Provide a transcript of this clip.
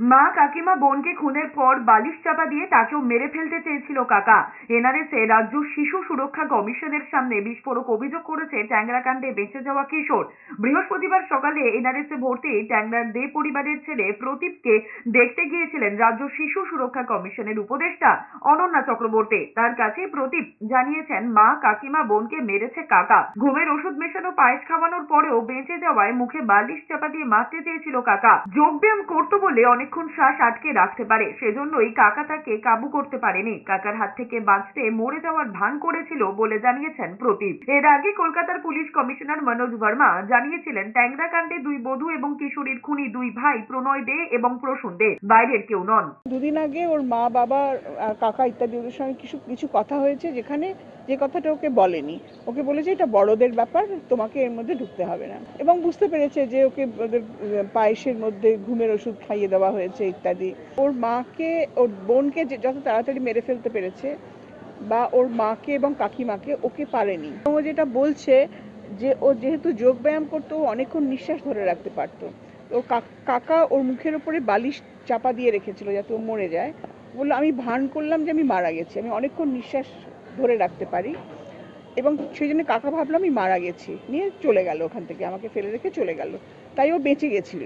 মা কাকিমা বোনকে খুনের পর বালিশ চাপা দিয়ে তাকেও মেরে ফেলতে চেয়েছিল কাকা। এনআরএসে রাজ্য শিশু সুরক্ষা কমিশনের সামনে বিস্ফোরক অভিযোগ করেছে ট্যাংরাকাণ্ডে বেঁচে যাওয়া কিশোর। বৃহস্পতিবার সকালে এনআরএসে ভর্তি ট্যাংরার দে পরিবারের ছেলে প্রদীপকে দেখতে গিয়েছিলেন রাজ্য শিশু সুরক্ষা কমিশনের উপদেষ্টা অনন্যা চক্রবর্তী। তার কাছে প্রদীপ জানিয়েছেন, মা কাকিমা বোনকে মেরেছে কাকা। ঘুমের ওষুধ মেশানো, পায়েস খাওয়ানোর পরেও বেঁচে যাওয়ায় মুখে বালিশ চাপা দিয়ে মারতে চেয়েছিল কাকা। যোগব্যায়াম করতো বলে অনেকক্ষণ শ্বাস আটকে রাখতে পারে। সেজন্যই কাকা তাকে কাবু করতে পারেনি। কাকার হাত থেকে বাঁচতে মরে যাওয়ার ভান করেছিল বলে জানিয়েছেন প্রদীপ। এর আগে কলকাতার পুলিশ কমিশনার মনোজ ভার্মা জানিয়েছিলেন, ট্যাংরা কাণ্ডে দুই বধূ এবং কিশোরীর খুনি দুই ভাই প্রণয় দে এবং প্রসূন দে। বাইরের কেউ নন। দুদিন আগে ওর মা, বাবা কাকা ইত্যাদি ওদের সঙ্গে কিছু কিছু কথা হয়েছে যেখানে যে কথাটা ওকে বলেনি। ওকে বলেছে, এটা বড়দের ব্যাপার, তোমাকে এর মধ্যে ঢুকতে হবে না। এবং বুঝতে পেরেছে যে ওকে ওদের পায়েসের মধ্যে ঘুমের ওষুধ খাইয়ে দেওয়া হয়েছে ইত্যাদি। ওর মাকে, ওর বোনকে যে যত তাড়াতাড়ি মেরে ফেলতে পেরেছে বা ওর মাকে এবং কাকিমাকে ওকে পারেনি। ও যেটা বলছে যে ও যেহেতু যোগ ব্যায়াম করতো, ও অনেকক্ষণ নিঃশ্বাস ধরে রাখতে পারতো। তো কাকা ওর মুখের উপরে বালিশ চাপা দিয়ে রেখেছিল যাতে ও মরে যায়। বলল, আমি ভান করলাম যে আমি মারা গেছি, আমি অনেকক্ষণ নিঃশ্বাস ধরে রাখতে পারি। এবং সেই জন্য কাকা ভাবলাম আমি মারা গেছি। নিয়ে চলে গেল ওখান থেকে, আমাকে ফেলে রেখে চলে গেল। তাই ও বেঁচে গেছিল।